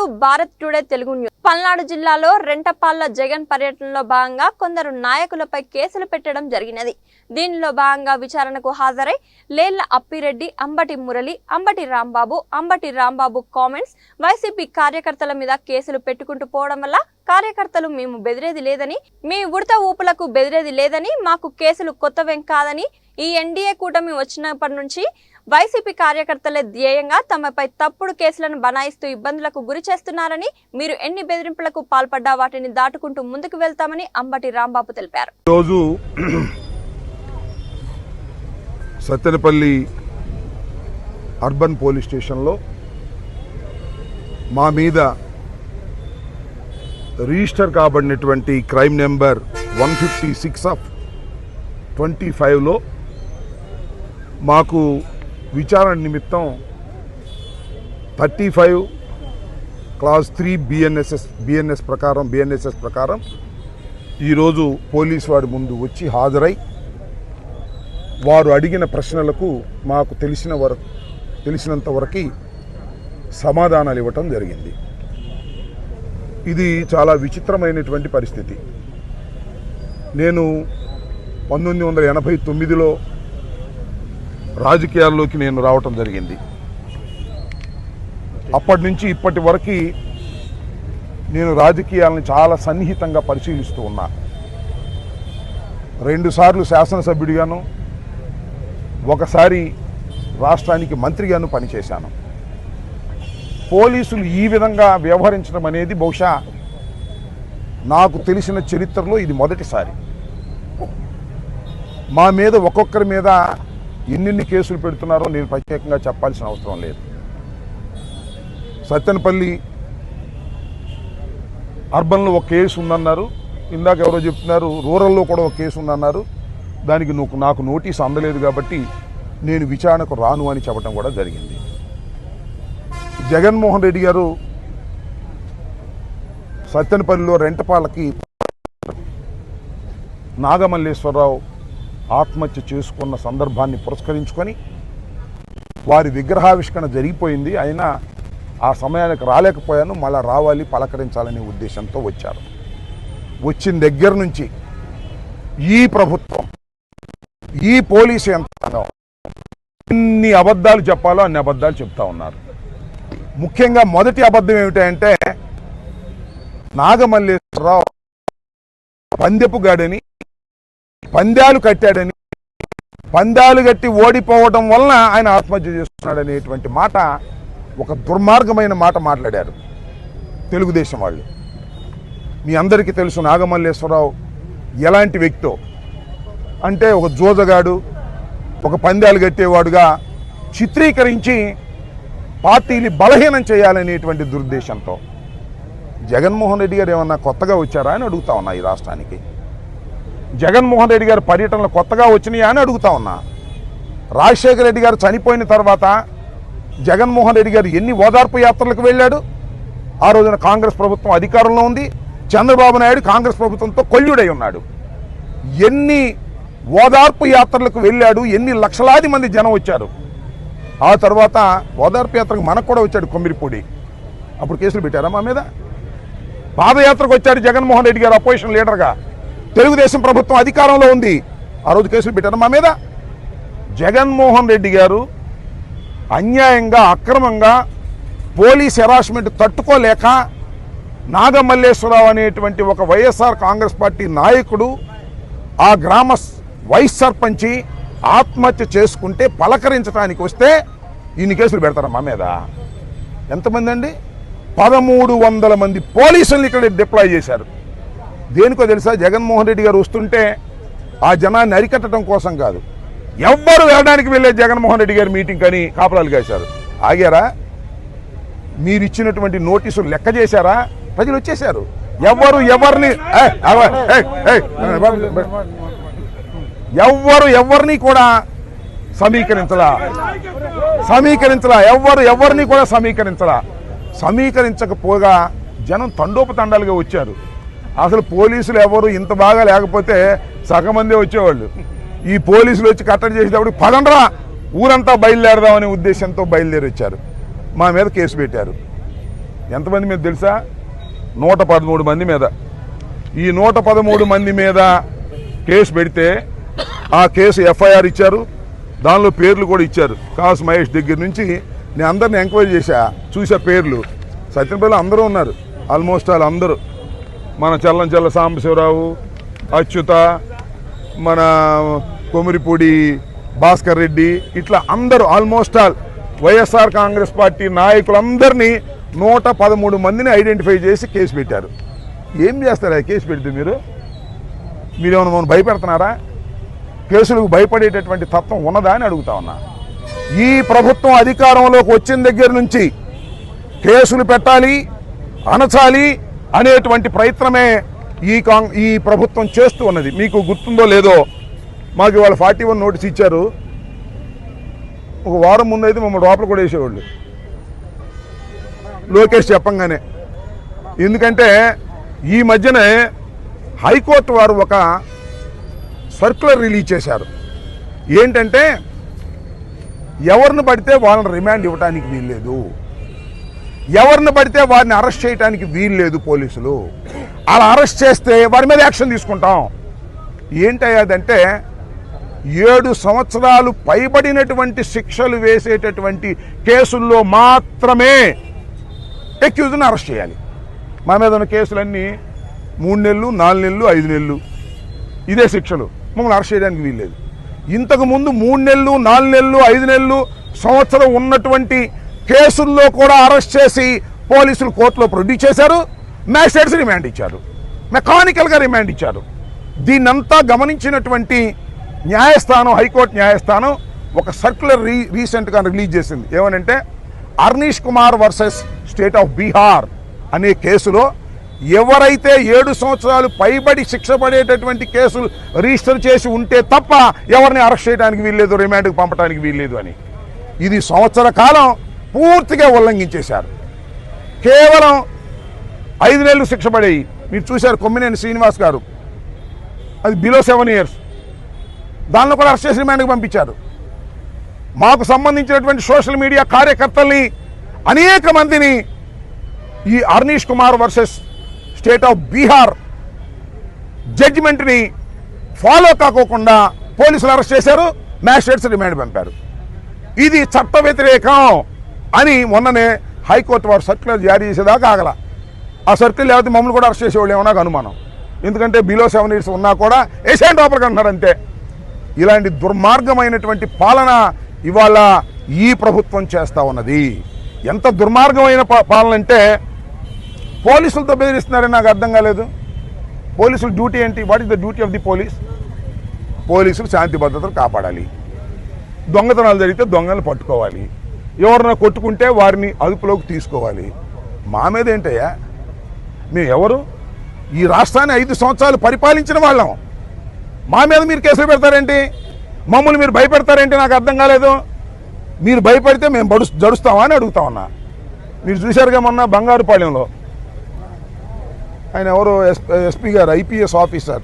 To Bharat today Telugu news. Palnadu జిల్లాలో రెంటపాళ్ళ జగన్ పర్యటనలో భాగంగా కొందరు నాయకులపై కేసులు పెట్టడం జరిగినది. దీనిలో భాగంగా విచారణకు హాజరై లేళ్ళ అప్పిరెడ్డి అంబటి మురళి అంబటి రాంబాబు అంబటి రాంబాబు కామెంట్స్ వైసీపీ కార్యకర్తల మీద కేసులు పెట్టుకుంటూ పోవడం వల్ల కార్యకర్తలు మేము బెదిరేది లేదని మీ ఉడత ఊపులకు బెదిరేది లేదని మాకు కేసులు కొత్తవేం కాదని ఈ ఎన్డీఏ కూటమి వచ్చినప్పటి నుంచి వైసీపీ కార్యకర్తలే ధ్యేయంగా తమపై తప్పుడు కేసులను బనాయిస్తూ ఇబ్బందులకు గురి చేస్తున్నారని మీరు ఎన్ని బెదిరింపులకు పాల్పడ్డా వాటిని దాటుకుంటూ ముందుకు వెళ్తామని అంబటి రాంబాబు తెలిపారు. రోజు సత్తెనపల్లి అర్బన్ పోలీస్ స్టేషన్లో మా మీద register కాబడినటువంటి crime number one fifty six of twenty ఫైవ్లో మాకు విచారణ నిమిత్తం thirty five clause three BNSS BNS ప్రకారం బిఎన్ఎస్ఎస్ ప్రకారం ఈరోజు పోలీస్ వారి ముందు వచ్చి హాజరై వారు అడిగిన ప్రశ్నలకు మాకు తెలిసిన వర తెలిసినంత వరకు సమాధానాలు ఇవ్వటం జరిగింది. ఇది చాలా విచిత్రమైనటువంటి పరిస్థితి. నేను పంతొమ్మిది వందల ఎనభై తొమ్మిదిలో రాజకీయాల్లోకి నేను రావటం జరిగింది. అప్పటి నుంచి ఇప్పటి వరకు నేను రాజకీయాలను చాలా సన్నిహితంగా పరిశీలిస్తూ ఉన్నా. రెండుసార్లు శాసనసభ్యుడిగాను ఒకసారి రాష్ట్రానికి మంత్రిగాను పనిచేశాను. పోలీసులు ఈ విధంగా వ్యవహరించడం అనేది బహుశా నాకు తెలిసిన చరిత్రలో ఇది మొదటిసారి. మా మీద ఒక్కొక్కరి మీద ఎన్నెన్ని కేసులు పెడుతున్నారో నేను ప్రత్యేకంగా చెప్పాల్సిన అవసరం లేదు. సత్తెనపల్లి అర్బన్లో ఒక కేసు ఉందన్నారు. ఇందాక ఎవరో చెప్తున్నారు రూరల్లో కూడా ఒక కేసు ఉందన్నారు. దానికి నువ్వు నాకు నోటీస్ అందలేదు కాబట్టి నేను విచారణకు రాను అని చెప్పడం కూడా జరిగింది. జగన్మోహన్ రెడ్డి గారు సత్తెనపల్లిలో రెంటపాలకి నాగమల్లేశ్వరరావు ఆత్మహత్య చేసుకున్న సందర్భాన్ని పురస్కరించుకొని వారి విగ్రహావిష్కరణ జరిగిపోయింది. అయినా ఆ సమయానికి రాలేకపోయాను. మళ్ళా రావాలి పలకరించాలనే ఉద్దేశంతో వచ్చారు. వచ్చిన దగ్గర నుంచి ఈ ప్రభుత్వం ఈ పోలీసు యంత్రాంగం ఎన్ని అబద్ధాలు చెప్పాలో అన్ని అబద్ధాలు చెప్తా ఉన్నారు. ముఖ్యంగా మొదటి అబద్ధం ఏమిటంటే నాగమల్లేశ్వరరావు పందెపు గాడిని పందాలు కట్టాడని పందాలు కట్టి ఓడిపోవడం వలన ఆయన ఆత్మహత్య చేస్తున్నాడు అనేటువంటి మాట ఒక దుర్మార్గమైన మాట మాట్లాడారు తెలుగుదేశం వాళ్ళు. మీ అందరికీ తెలుసు నాగమల్లేశ్వరరావు ఎలాంటి వ్యక్తో? అంటే ఒక జోజగాడు ఒక పందాలు కట్టేవాడుగా చిత్రీకరించి పార్టీని బలహీనం చేయాలనేటువంటి దురుద్దేశంతో జగన్మోహన్ రెడ్డి గారు ఏమన్నా కొత్తగా వచ్చారా అని అడుగుతా ఉన్నా ఈ రాష్ట్రానికి. జగన్మోహన్ రెడ్డి గారు పర్యటనలు కొత్తగా వచ్చినాయా అని అడుగుతా ఉన్నా. రాజశేఖర రెడ్డి గారు చనిపోయిన తర్వాత జగన్మోహన్ రెడ్డి గారు ఎన్ని ఓదార్పు యాత్రలకు వెళ్ళాడు? ఆ రోజున కాంగ్రెస్ ప్రభుత్వం అధికారంలో ఉంది. చంద్రబాబు నాయుడు కాంగ్రెస్ ప్రభుత్వంతో కొల్లుడై ఉన్నాడు. ఎన్ని ఓదార్పు యాత్రలకు వెళ్ళాడు? ఎన్ని లక్షలాది మంది జనం వచ్చారు? ఆ తర్వాత ఓదార్పు యాత్రకు మనకు కూడా వచ్చాడు కొమ్మిరిపూడి. అప్పుడు కేసులు పెట్టారా మా మీద? పాదయాత్రకు వచ్చాడు జగన్మోహన్ రెడ్డి గారు అపోజిషన్ లీడర్గా. తెలుగుదేశం ప్రభుత్వం అధికారంలో ఉంది. ఆ రోజు కేసులు పెట్టారు మా మీద? జగన్మోహన్ రెడ్డి గారు అన్యాయంగా అక్రమంగా పోలీస్ హెరాస్మెంట్ తట్టుకోలేక నాగమల్లేశ్వరరావు అనేటువంటి ఒక వైఎస్ఆర్ కాంగ్రెస్ పార్టీ నాయకుడు ఆ గ్రామ వైస్ సర్పంచి ఆత్మహత్య చేసుకుంటే పలకరించడానికి వస్తే ఇన్ని కేసులు పెడతారా మా మీద? ఎంతమంది అండి? పదమూడు వందల మంది పోలీసుల్ని ఇక్కడ డిప్లాయ్ చేశారు. దేనికో తెలుసా? జగన్మోహన్ రెడ్డి గారు వస్తుంటే ఆ జనాన్ని అరికట్టడం కోసం కాదు. ఎవ్వరు వెళ్ళడానికి వెళ్ళే జగన్మోహన్ రెడ్డి గారి మీటింగ్ అని కాపలాలు కాశారు. ఆగారా? మీరు ఇచ్చినటువంటి నోటీసులు లెక్క చేశారా? ప్రజలు వచ్చేశారు. ఎవరు ఎవరిని ఎవ్వరు ఎవరిని కూడా సమీకరించలా? సమీకరించలా. ఎవ్వరు ఎవరిని కూడా సమీకరించలా? సమీకరించకపోగా జనం తండోపతండాలుగా వచ్చారు. అసలు పోలీసులు ఎవరు ఇంత బాగా లేకపోతే సగం మందే వచ్చేవాళ్ళు. ఈ పోలీసులు వచ్చి కట్టడి చేసేటప్పుడు పదండ్రా ఊరంతా బయలుదేరదామనే ఉద్దేశంతో బయలుదేరి వచ్చారు మా మీద కేసు పెట్టారు. ఎంతమంది మీద తెలుసా? నూట పదమూడు మంది మీద. ఈ నూట పదమూడు మంది మీద కేసు పెడితే ఆ కేసు ఎఫ్ఐఆర్ ఇచ్చారు. దానిలో పేర్లు కూడా ఇచ్చారు. కాసు మహేష్ దగ్గర నుంచి నేను అందరిని ఎంక్వైరీ చేశా. చూసా పేర్లు. సత్యనపల్లి అందరూ ఉన్నారు. ఆల్మోస్ట్ వాళ్ళు అందరూ. మన చల్లం చల్ల సాంబశివరావు అచ్యుత మన కొమిరిపూడి భాస్కర్ రెడ్డి ఇట్లా అందరూ almost all YSR Congress party నాయకులందరినీ నూట పదమూడు మందిని ఐడెంటిఫై చేసి కేసు పెట్టారు. ఏం చేస్తారు ఆ కేసు పెడితే మీరు? మీరేమైనా మమ్మల్ని భయపెడుతున్నారా? కేసులకు భయపడేటటువంటి తత్వం ఉన్నదా అని అడుగుతా ఉన్నా. ఈ ప్రభుత్వం అధికారంలోకి వచ్చిన దగ్గర నుంచి కేసులు పెట్టాలి అనచాలి అనేటువంటి ప్రయత్నమే ఈ కాంగ్ ఈ ప్రభుత్వం చేస్తూ ఉన్నది. మీకు గుర్తుందో లేదో మాకు ఇవాళ ఫార్టీ వన్ నోటీస్ ఇచ్చారు. ఒక వారం ముందు అయితే మమ్మల్ని లోపల కూడా వేసేవాళ్ళు. లోకేష్ చెప్పంగానే. ఎందుకంటే ఈ మధ్యనే హైకోర్టు వారు ఒక సర్క్యులర్ రిలీజ్ చేశారు. ఏంటంటే ఎవరిని పడితే వాళ్ళని రిమాండ్ ఇవ్వడానికి వీల్లేదు. ఎవరిని పడితే వారిని అరెస్ట్ చేయడానికి వీల్లేదు పోలీసులు. అలా అరెస్ట్ చేస్తే వారి మీద యాక్షన్ తీసుకుంటాం. ఏంటయ్యాదంటే ఏడు సంవత్సరాలు పైబడినటువంటి శిక్షలు వేసేటటువంటి కేసుల్లో మాత్రమే ఎక్యూజ్ని అరెస్ట్ చేయాలి. మా మీద ఉన్న కేసులన్నీ మూడు నెలలు నాలుగు నెలలు ఐదు నెలలు. ఇదే శిక్షలు. మమ్మల్ని అరెస్ట్ చేయడానికి వీల్లేదు లేదు. ఇంతకుముందు మూడు నెలలు నాలుగు నెలలు ఐదు నెలలు సంవత్సరం ఉన్నటువంటి కేసుల్లో కూడా అరెస్ట్ చేసి పోలీసులు కోర్టులో ప్రొడ్యూస్ చేశారు. మ్యాజిస్ట్రేట్స్ రిమాండ్ ఇచ్చారు. మెకానికల్గా రిమాండ్ ఇచ్చారు. దీన్నంతా గమనించినటువంటి న్యాయస్థానం హైకోర్టు న్యాయస్థానం ఒక సర్క్యులర్ రీ రీసెంట్గా రిలీజ్ చేసింది. ఏమనంటే Arnesh Kumar versus state of Bihar అనే కేసులో ఎవరైతే ఏడు సంవత్సరాలు పైబడి శిక్ష పడేటటువంటి కేసులు రిజిస్టర్ చేసి ఉంటే తప్ప ఎవరిని అరెస్ట్ చేయడానికి వీల్లేదు రిమాండ్కి పంపడానికి వీల్లేదు అని. ఇది సంవత్సర కాలం. పూర్తిగా ఉల్లంఘించేశారు. కేవలం ఐదు నెలలు శిక్ష పడేవి మీరు చూశారు కొమ్మినేని శ్రీనివాస్ గారు. అది బిలో సెవెన్ ఇయర్స్ దానిలో కూడా అరెస్ట్ చేసి రిమాండ్కి పంపించారు. మాకు సంబంధించినటువంటి సోషల్ మీడియా కార్యకర్తల్ని అనేక మందిని ఈ Arnesh Kumar versus state of Bihar జడ్జిమెంట్ని follow కాకోకుండా పోలీసులు అరెస్ట్ చేశారు మ్యాజిస్ట్రేట్స్ రిమాండ్ పంపారు. ఇది చట్ట వ్యతిరేకం. అని మొన్ననే హైకోర్టు వారు సర్క్యులర్ జారీ చేసేదాకా ఆగల. ఆ సర్కిల్ లేకపోతే మమ్మల్ని కూడా అరెస్ట్ చేసేవాళ్ళు ఏమన్నా నాకు అనుమానం. ఎందుకంటే బిలో సెవెన్ ఇయర్స్ ఉన్నా కూడా ఏషియన్ లోపలికి అంటున్నారు అంతే. ఇలాంటి దుర్మార్గమైనటువంటి పాలన ఇవాళ ఈ ప్రభుత్వం చేస్తా ఉన్నది. ఎంత దుర్మార్గమైన పాలన అంటే పోలీసులతో బెదిరిస్తున్నారని నాకు అర్థం కాలేదు. పోలీసుల డ్యూటీ ఏంటి? What is the duty of the police పోలీసులు శాంతి భద్రతలు కాపాడాలి. దొంగతనాలు జరిగితే దొంగలను పట్టుకోవాలి. ఎవరన్నా కొట్టుకుంటే వారిని అదుపులోకి తీసుకోవాలి. మా మీద ఏంటయ్యా? మేము ఎవరు? ఈ రాష్ట్రాన్ని ఐదు సంవత్సరాలు పరిపాలించిన వాళ్ళం. మా మీద మీరు కేసులు పెడతారేంటి? మమ్మల్ని మీరు భయపెడతారేంటి? నాకు అర్థం కాలేదు. మీరు భయపడితే మేము బడు జడుస్తామా అని అడుగుతా ఉన్నా. మీరు చూశారుగా మొన్న బంగారుపాళ్యంలో ఆయన ఎవరు ఎస్ ఎస్పీ గారు ఐపీఎస్ ఆఫీసర్.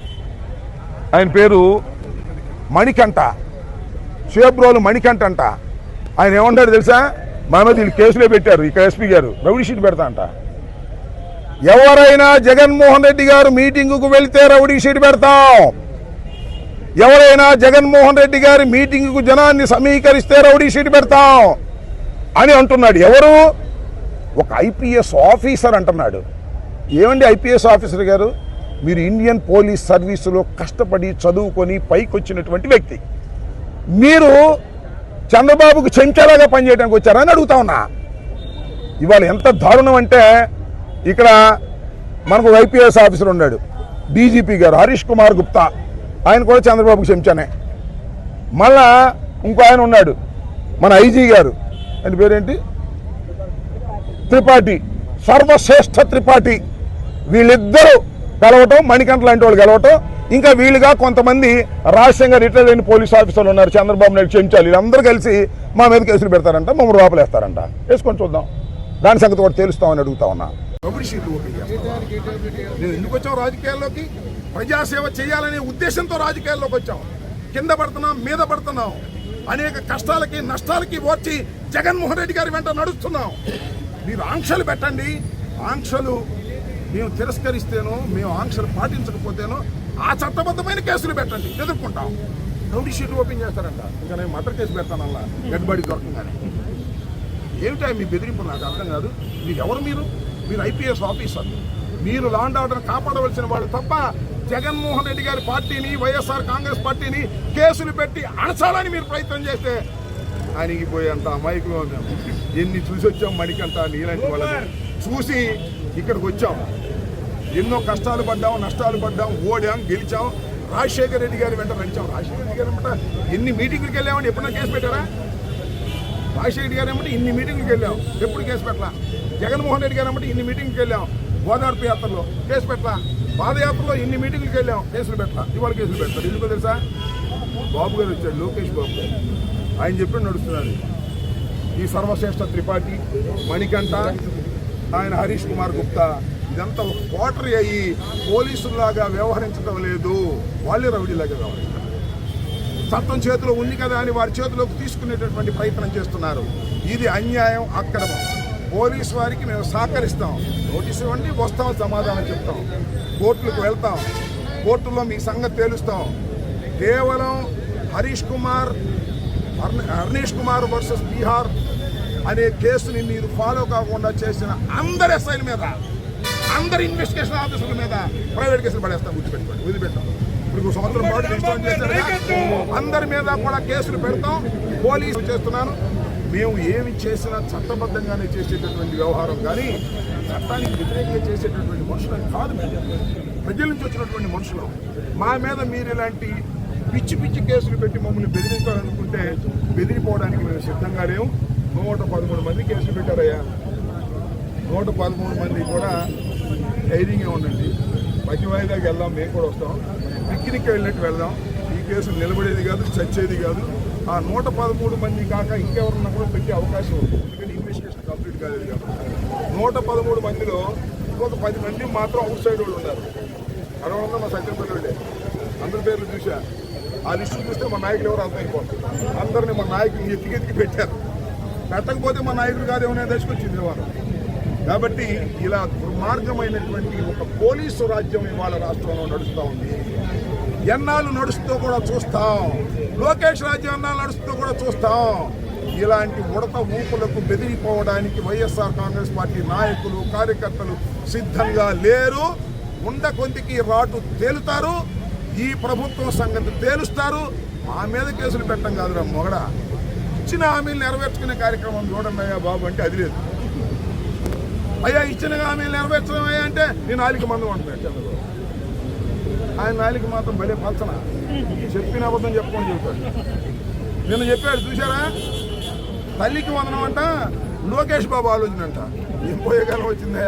ఆయన పేరు మణికంఠ. షేబ్రోలు మణికంఠ అంట. ఆయన ఏమంటాడు తెలుసా? మా మీద వీళ్ళు కేసులే పెట్టారు ఇక్కడ ఎస్పీ గారు. రౌడీ షీట్ పెడతా అంట. ఎవరైనా జగన్మోహన్ రెడ్డి గారు మీటింగుకు వెళితే రౌడీ షీట్ పెడతాం. ఎవరైనా జగన్మోహన్ రెడ్డి గారి మీటింగుకు జనాన్ని సమీకరిస్తే రౌడీ షీట్ పెడతాం అని అంటున్నాడు. ఎవరు? ఒక ఐపీఎస్ ఆఫీసర్ అంటున్నాడు. ఏమండి ఐపీఎస్ ఆఫీసర్ గారు? మీరు ఇండియన్ పోలీస్ సర్వీసులో కష్టపడి చదువుకొని పైకి వచ్చినటువంటి వ్యక్తి. మీరు చంద్రబాబుకు చెంచాలాగా పనిచేయడానికి వచ్చారని అడుగుతా ఉన్నా. ఇవాళ ఎంత దారుణం అంటే ఇక్కడ మనకు ఐపీఎస్ ఆఫీసర్ ఉన్నాడు డీజీపీ గారు హరీష్ కుమార్ గుప్తా. ఆయన కూడా చంద్రబాబుకు చెంచానే. మళ్ళా ఇంకో ఆయన ఉన్నాడు మన ఐజీ గారు. ఆయన పేరేంటి? త్రిపాఠి సర్వశ్రేష్ఠ త్రిపాఠి. వీళ్ళిద్దరూ గెలవటం మణికంఠ లాంటి వాళ్ళు గెలవటం ఇంకా వీళ్ళుగా కొంతమంది రహస్యంగా రిటైర్ అయిన పోలీస్ ఆఫీసర్లు ఉన్నారు చంద్రబాబు నాయుడు క్షమించాలి. వీళ్ళందరూ కలిసి మా మీద కేసులు పెడతారంట మమ్మల్ని లోపలేస్తారంట వేసుకొని చూద్దాం. దాని సంగతి కూడా తెలుస్తామని అడుగుతా ఉన్నా. నేను ఎందుకు వచ్చాం రాజకీయాల్లోకి? ప్రజాసేవ చేయాలనే ఉద్దేశంతో రాజకీయాల్లోకి వచ్చాం కింద పడుతున్నాం మీద పడుతున్నాం. అనేక కష్టాలకి నష్టాలకి ఓర్చి జగన్మోహన్ రెడ్డి గారి వెంట నడుస్తున్నాం. మీరు ఆంక్షలు పెట్టండి. ఆంక్షలు మేము తిరస్కరిస్తేనో మేము ఆంక్షలు పాటించకపోతేనో ఆ చట్టబద్ధమైన కేసులు పెట్టండి. ఎదుర్కొంటాం. నోటీ షీట్ ఓపెన్ చేస్తారంట. ఇంకా నేను మటర్ కేసు పెడతానల్లా. గడ్బడి దొరకగానే ఏమిటా మీ బెదిరింపు? నాకు అర్థం కాదు. మీరు ఎవరు మీరు? మీరు ఐపీఎస్ ఆఫీసర్. మీరు లాండ్ ఆర్డర్ కాపాడవలసిన వాళ్ళు తప్ప జగన్మోహన్ రెడ్డి గారి పార్టీని వైఎస్ఆర్ కాంగ్రెస్ పార్టీని కేసులు పెట్టి అణచాలని మీరు ప్రయత్నం చేస్తే అణిగిపోయేంత అమాయకులు మేము. ఎన్ని చూసి వచ్చాం మణికంట నీలాంటి వాళ్ళని. చూసి ఇక్కడికి వచ్చాం. ఎన్నో కష్టాలు పడ్డాం నష్టాలు పడ్డాం ఓడాం గెలిచాం. రాజశేఖర రెడ్డి గారి వెంట నడిచాం. రాజశేఖర రెడ్డి గారు వెంట ఎన్ని మీటింగ్లకు వెళ్ళామని ఎప్పుడైనా కేసు పెట్టారా? రాజశేఖర రెడ్డి గారు ఏమంటే ఇన్ని మీటింగ్కి వెళ్ళాం. ఎప్పుడు కేసు పెట్టలా? జగన్మోహన్ రెడ్డి గారు ఏమంటే ఇన్ని మీటింగ్కి వెళ్ళాం. గోదావరి యాత్రలో కేసు పెట్టలా? పాదయాత్రలో ఇన్ని మీటింగ్లకు వెళ్ళాం. కేసులు పెట్టలా? ఇవాళ కేసులు పెట్టారు ఎందుకో తెలుసా? బాబు గారు వచ్చాడు లోకేష్ బాబు గారు. ఆయన చెప్పి నడుస్తున్నారు ఈ సర్వశ్రేష్ఠ త్రిపాఠి మణికంఠ ఆయన హరీష్ కుమార్ గుప్తా ఇదంతా ఒక కోటరీ అయ్యి పోలీసుల్లాగా వ్యవహరించడం లేదు. వాళ్ళే రౌడీలాగా వ్యవహరిస్తారు. చట్టం చేతిలో ఉంది కదా అని వారి చేతిలోకి తీసుకునేటటువంటి ప్రయత్నం చేస్తున్నారు. ఇది అన్యాయం అక్రమం. పోలీసు వారికి మేము సహకరిస్తాం. నోటీస్ ఇవ్వండి వస్తాం సమాధానం చెప్తాం. కోర్టులకు వెళ్తాం. కోర్టుల్లో మీ సంగతి తేలుస్తాం. కేవలం హరీష్ కుమార్ అర్న- హర్నీష్ కుమార్ వర్సెస్ బీహార్ అనే కేసుని మీరు ఫాలో కాకుండా చేసిన అందరి ఎస్ఐల మీద అందరి ఇన్వెస్టిగేషన్ ఆఫీసర్ల మీద ప్రైవేట్ కేసులు పడేస్తాం గుర్తుపెట్టుకోండి వదిలిపెట్టాం. ఇప్పుడు సంవత్సరం పాటు ఇన్స్టాల్ చేస్తారు అందరి మీద కూడా కేసులు పెడతాం పోలీసులు చేస్తున్నాను. మేము ఏమి చేసినా చట్టబద్ధంగానే చేసేటటువంటి వ్యవహారం కానీ చట్టానికి వ్యతిరేకంగా చేసేటటువంటి మనుషులు కాదు మేము. ప్రజల నుంచి వచ్చినటువంటి మనుషులు. మా మీద మీరు ఇలాంటి పిచ్చి పిచ్చి కేసులు పెట్టి మమ్మల్ని బెదిరించాలనుకుంటే బెదిరిపోవడానికి మేము సిద్ధంగా లేవు నూట పదమూడు మంది కేసులు పెట్టారయ్యా. నూట పదమూడు మంది కూడా ధైర్యంగా ఉండండి. ప్రతి వాయిదాకి వెళ్దాం మేము కూడా వస్తాం. పిక్నిక్ వెళ్ళినట్టు వెళ్దాం. ఈ కేసు నిలబడేది కాదు చచ్చేది కాదు. ఆ నూట పదమూడు మంది కాక ఇంకెవరన్నా కూడా పెట్టే అవకాశం ఉంది. ఎందుకంటే ఇన్వెస్టిగేషన్ కంప్లీట్ కాలేదు కాబట్టి. నూట పదమూడు మందిలో ఇంకొక పది మంది మాత్రం అవుట్ సైడ్ వాళ్ళు ఉన్నారు. అరవై మా సత్యంపల్లి వాళ్ళే. అందరి పేర్లు చూసా ఆ లిస్టు చూస్తే మా నాయకులు ఎవరు అర్థమైపోతారు అందరిని మా నాయకులు ఎత్తికెత్తికి పెట్టారు. పెట్టకపోతే మా నాయకుడు కాదు ఏమైనా దశకొచ్చింది వారు? కాబట్టి ఇలా దుర్మార్గమైనటువంటి ఒక పోలీసు రాజ్యం ఇవాళ రాష్ట్రంలో నడుస్తూ ఉంది. ఎన్నాళ్ళు నడుస్తూ కూడా చూస్తాం. లోకేష్ రాజ్యం ఎన్నాళ్ళు నడుస్తూ కూడా చూస్తాం. ఇలాంటి ఉడత ఊపులకు బెదిరిపోవడానికి వైఎస్ఆర్ కాంగ్రెస్ పార్టీ నాయకులు కార్యకర్తలు సిద్ధంగా లేరు. ఉండ కొందికి రాటు తేలుతారు. ఈ ప్రభుత్వం సంగతి తేలుస్తారు. మా మీద కేసులు పెట్టం కాదురా మొగడ. ఇచ్చిన హామీలు నెరవేర్చుకునే కార్యక్రమం చూడండి బాబు అంటే అది లేదు. అయ్యా ఇచ్చిన హామీలు నెరవేర్చడం అయ్యా అంటే నేను నాలుగు మంది ఉంటున్నాడు చంద్రబాబు ఆయన నాలుగు మాత్రం భలే పలచన. చెప్పిన అబద్ధం చెప్పుకొని చెబుతాడు. నిన్న చెప్పాడు చూసారా తల్లికి వందనం అంట లోకేష్ బాబు ఆలోచన అంట. ఏం పోయే వచ్చిందా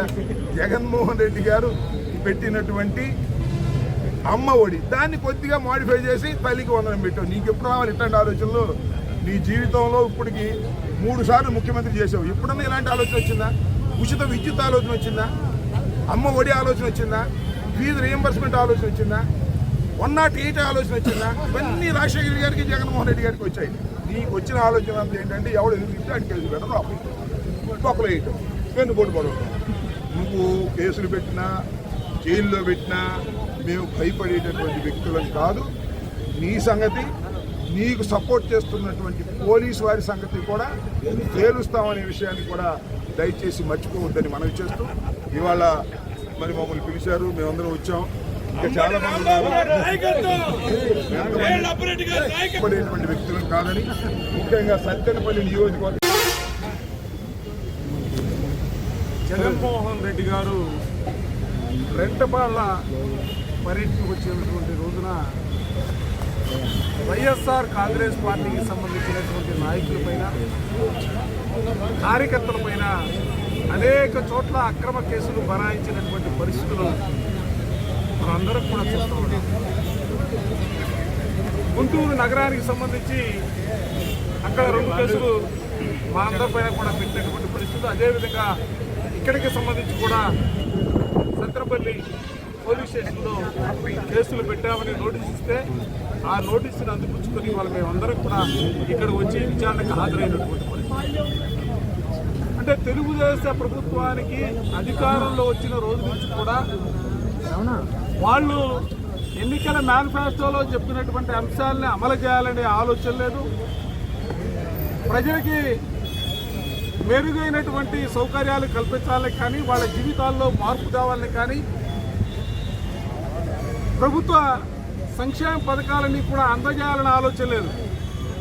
జగన్మోహన్ రెడ్డి గారు పెట్టినటువంటి అమ్మ ఒడి. దాన్ని కొద్దిగా మాడిఫై చేసి తల్లికి వందనం పెట్టావు. నీకు ఎప్పుడు రావాలి ఇట్లాంటి ఆలోచనలు? నీ జీవితంలో ఇప్పటికి మూడు సార్లు ముఖ్యమంత్రి చేసావు. ఇప్పుడన్నా ఇలాంటి ఆలోచన వచ్చిందా? ఉచిత విద్యుత్ ఆలోచన వచ్చిందా? అమ్మ ఒడి ఆలోచన వచ్చిందా? ఫీజు రియంబర్స్మెంట్ ఆలోచన వచ్చిందా? వన్ నాట్ ఎయిట్ ఆలోచన వచ్చిందా? ఇవన్నీ రాజశేఖర గారికి జగన్మోహన్ రెడ్డి గారికి వచ్చాయి. నీకు వచ్చిన ఆలోచన అంతా ఏంటంటే ఎవడు ఎందుకు ఇస్తే అడిగి కేసు పెట్టడం లోపలికి పక్కలో వేయటం. వెన్నుపోటు పడవటం నువ్వు కేసులు పెట్టినా జైల్లో పెట్టినా మేము భయపడేటటువంటి వ్యక్తులం కాదు. నీ సంగతి నీకు సపోర్ట్ చేస్తున్నటువంటి పోలీసు వారి సంగతి కూడా తేలుస్తామనే విషయాన్ని కూడా దయచేసి మర్చిపోవద్దని మనవి చేస్తూ ఇవాళ మరి మమ్మల్ని పిలిచారు. మేమందరం వచ్చాం. ఇంకా చాలా మంది ఉన్నారు. కాదని ముఖ్యంగా సత్యనపల్లి నియోజకవర్గం జగన్మోహన్ రెడ్డి గారు రెంటపాళ్ళ పర్యటనకు వచ్చేటువంటి రోజున వైఎస్ఆర్ కాంగ్రెస్ పార్టీకి సంబంధించినటువంటి నాయకులపైన కార్యకర్తలపైన అనేక చోట్ల అక్రమ కేసులు బనాయించినటువంటి పరిస్థితులు మనందరం కూడా చూస్తూ ఉన్నాం. గుంటూరు నగరానికి సంబంధించి అక్కడ రెండు కేసులు మా అందరిపైన కూడా పెట్టినటువంటి పరిస్థితులు. అదేవిధంగా ఇక్కడికి సంబంధించి కూడా సత్రపల్లి పోలీస్ స్టేషన్లో కేసులు పెట్టామని నోటీస్ ఇస్తే ఆ నోటీసును అందిపుచ్చుకొని వాళ్ళు మేమందరం కూడా ఇక్కడ వచ్చి విచారణకు హాజరైనటువంటి అంటే తెలుగుదేశం ప్రభుత్వానికి అధికారంలో వచ్చిన రోజు నుంచి కూడా వాళ్ళు ఎన్నికల మేనిఫెస్టోలో చెప్పినటువంటి అంశాలని అమలు చేయాలనే ఆలోచన లేదు. ప్రజలకి మెరుగైనటువంటి సౌకర్యాలు కల్పించాలని కానీ వాళ్ళ జీవితాల్లో మార్పు తేవాలని కానీ ప్రభుత్వ సంక్షేమ పథకాలని కూడా అందజేయాలని ఆలోచన లేదు.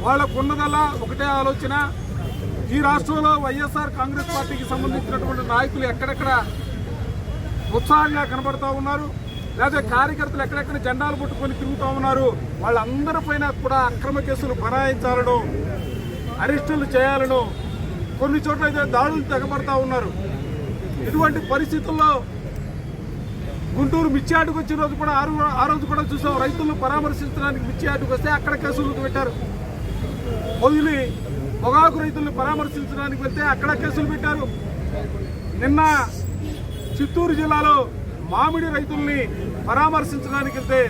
వాళ్ళకున్నదల్లా ఒకటే ఆలోచన. ఈ రాష్ట్రంలో వైఎస్ఆర్ కాంగ్రెస్ పార్టీకి సంబంధించినటువంటి నాయకులు ఎక్కడెక్కడ ఉత్సాహంగా కనబడతా ఉన్నారు లేదా కార్యకర్తలు ఎక్కడెక్కడ జెండాలు పట్టుకొని తిరుగుతూ ఉన్నారు వాళ్ళందరిపైన కూడా అక్రమ కేసులు బనాయించాలను అరెస్టులు చేయాలను కొన్ని చోట్ల అయితే దాడులు తెగబడతా ఉన్నారు. ఇటువంటి పరిస్థితుల్లో గుంటూరు మిర్చి ఆటకు వచ్చిన రోజు కూడా ఆరు ఆ రోజు కూడా చూసాం. రైతులను పరామర్శించడానికి మిర్చి ఆటకు వస్తే అక్కడ కేసులు పెట్టారు. వదిలి పొగాకు రైతుల్ని పరామర్శించడానికి వెళ్తే అక్కడ కేసులు పెట్టారు. నిన్న చిత్తూరు జిల్లాలో మామిడి రైతుల్ని పరామర్శించడానికి వెళ్తే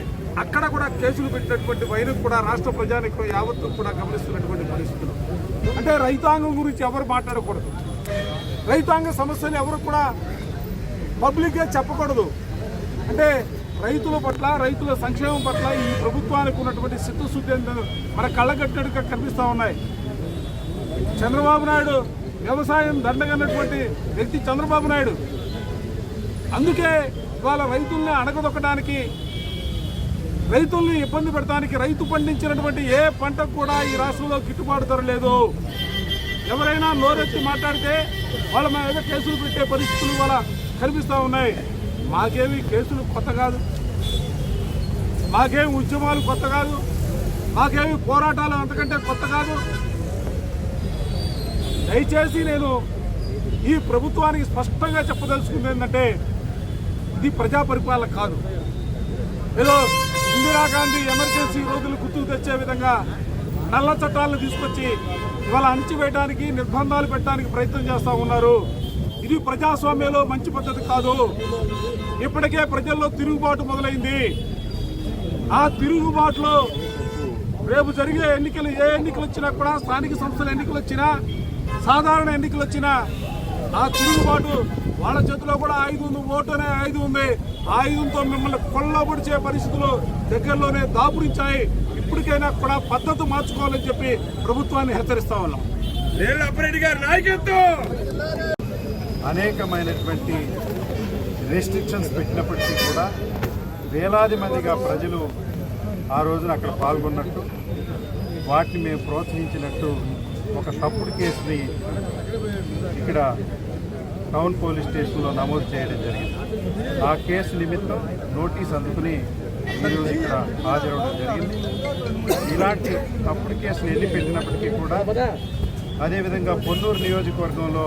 అక్కడ కూడా కేసులు పెట్టినటువంటి వైరం కూడా రాష్ట్ర ప్రజానికి యావత్తు కూడా గమనిస్తున్నటువంటి పరిస్థితులు. అంటే రైతాంగం గురించి ఎవరు మాట్లాడకూడదు. రైతాంగ సమస్యలు ఎవరు కూడా పబ్లిక్గా చెప్పకూడదు. అంటే రైతుల పట్ల రైతుల సంక్షేమం పట్ల ఈ ప్రభుత్వానికి ఉన్నటువంటి చిత్తశుద్ధి మన కళ్ళగట్టడిగా కనిపిస్తూ ఉన్నాయి. చంద్రబాబు నాయుడు వ్యవసాయం దండగన్నటువంటి వ్యక్తి చంద్రబాబు నాయుడు. అందుకే ఇవాళ రైతుల్ని అణగదొక్కడానికి రైతుల్ని ఇబ్బంది పెడతానికి రైతు పండించినటువంటి ఏ పంటకు కూడా ఈ రాష్ట్రంలో గిట్టుబాటు ధర లేదు. ఎవరైనా నోరెత్తి మాట్లాడితే వాళ్ళ మీద కేసులు పెట్టే పరిస్థితులు ఇవాళ కనిపిస్తూ ఉన్నాయి. మాకేమి కేసులు కొత్త కాదు. మాకేమి ఉద్యమాలు కొత్త కాదు. మాకేమి పోరాటాలు అంతకంటే కొత్త కాదు. దయచేసి నేను ఈ ప్రభుత్వానికి స్పష్టంగా చెప్పదలుచుకుంది ఏంటంటే ఇది ప్రజా పరిపాలన కాదు. ఏదో ఇందిరాగాంధీ ఎమర్జెన్సీ రోజులు గుర్తుకు తెచ్చే విధంగా నల్ల చట్టాలను తీసుకొచ్చి ఇవాళ అణిచివేయడానికి నిర్బంధాలు పెట్టడానికి ప్రయత్నం చేస్తూ ఉన్నారు. ఇది ప్రజాస్వామ్యంలో మంచి పద్ధతి కాదు. ఇప్పటికే ప్రజల్లో తిరుగుబాటు మొదలైంది. ఆ తిరుగుబాటులో రేపు జరిగే ఎన్నికలు ఏ ఎన్నికలు వచ్చినా కూడా స్థానిక సంస్థల ఎన్నికలు వచ్చినా సాధారణ ఎన్నికలు వచ్చినా ఆ తిరుగుబాటు వాళ్ళ చేతిలో కూడా ఆయుధం ఉంది ఓటు అనే ఆయుధం ఉంది ఆయుధంతో మిమ్మల్ని కొల్లబడిచే పరిస్థితులు దగ్గరలోనే దాపురించాయి. ఇప్పటికైనా కూడా పద్ధతి మార్చుకోవాలని చెప్పి ప్రభుత్వాన్ని హెచ్చరిస్తా ఉన్నాం. అనేకమైనటువంటి రెస్ట్రిక్షన్స్ పెట్టినప్పటికీ కూడా వేలాది మందిగా ప్రజలు ఆ రోజున అక్కడ పాల్గొన్నట్టు వాటిని మేము ప్రోత్సహించినట్టు ఒక తప్పుడు కేసుని ఇక్కడ టౌన్ పోలీస్ స్టేషన్లో నమోదు చేయడం జరిగింది. ఆ కేసు నిమిత్తం నోటీస్ అందుకుని ఈరోజు ఇక్కడ హాజరవడం జరిగింది. ఇలాంటి తప్పుడు కేసులు ఎన్ని పెట్టినప్పటికీ కూడా అదేవిధంగా పొన్నూరు నియోజకవర్గంలో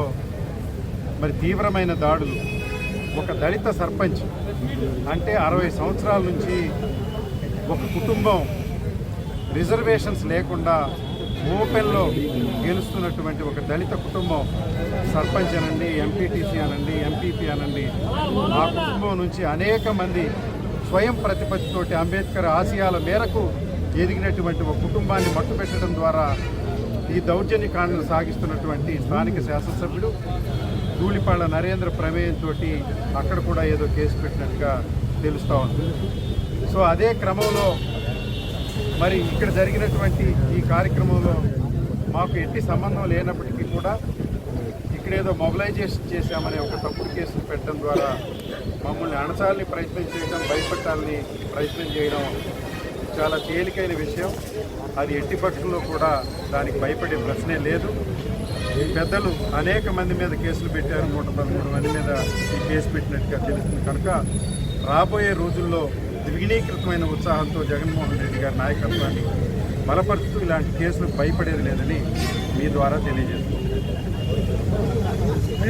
మరి తీవ్రమైన దాడులు. ఒక దళిత సర్పంచ్ అంటే అరవై సంవత్సరాల నుంచి ఒక కుటుంబం రిజర్వేషన్స్ లేకుండా ఓపెన్లో గెలుస్తున్నటువంటి ఒక దళిత కుటుంబం సర్పంచ్ అనండి ఎంపీటీసీ అనండి ఎంపీపీ అనండి ఆ కుటుంబం నుంచి అనేక మంది స్వయం ప్రతిపత్తితోటి అంబేద్కర్ ఆశయాల మేరకు ఎదిగినటువంటి ఒక కుటుంబాన్ని మట్టుపెట్టడం ద్వారా ఈ దౌర్జన్యకాండను సాగిస్తున్నటువంటి స్థానిక శాసనసభ్యుడు ధూళిపాళ్ళ నరేంద్ర ప్రమేయంతో అక్కడ కూడా ఏదో కేసు పెట్టినట్టుగా తెలుస్తూ ఉంది. సో అదే క్రమంలో మరి ఇక్కడ జరిగినటువంటి ఈ కార్యక్రమంలో మాకు ఎట్టి సంబంధం లేనప్పటికీ కూడా ఇక్కడేదో మొబిలైజేషన్ చేశామనే ఒక తప్పుడు కేసులు పెట్టడం ద్వారా మమ్మల్ని అణచాలని ప్రయత్నం చేయడం భయపెట్టాలని ప్రయత్నం చేయడం చాలా తేలికైన విషయం. అది ఎట్టి పక్షంలో కూడా దానికి భయపడే ప్రశ్నే లేదు. పెద్దలు అనేక మంది మీద కేసులు పెట్టారు నూట పదమూడు మంది మీద ఈ కేసు పెట్టినట్టుగా తెలుస్తుంది. కనుక రాబోయే రోజుల్లో ద్విగుణీకృతమైన ఉత్సాహంతో జగన్మోహన్ రెడ్డి గారి నాయకత్వాన్ని బలపరుస్తూ ఇలాంటి కేసులు భయపడేది లేదని మీ ద్వారా తెలియజేస్తుంది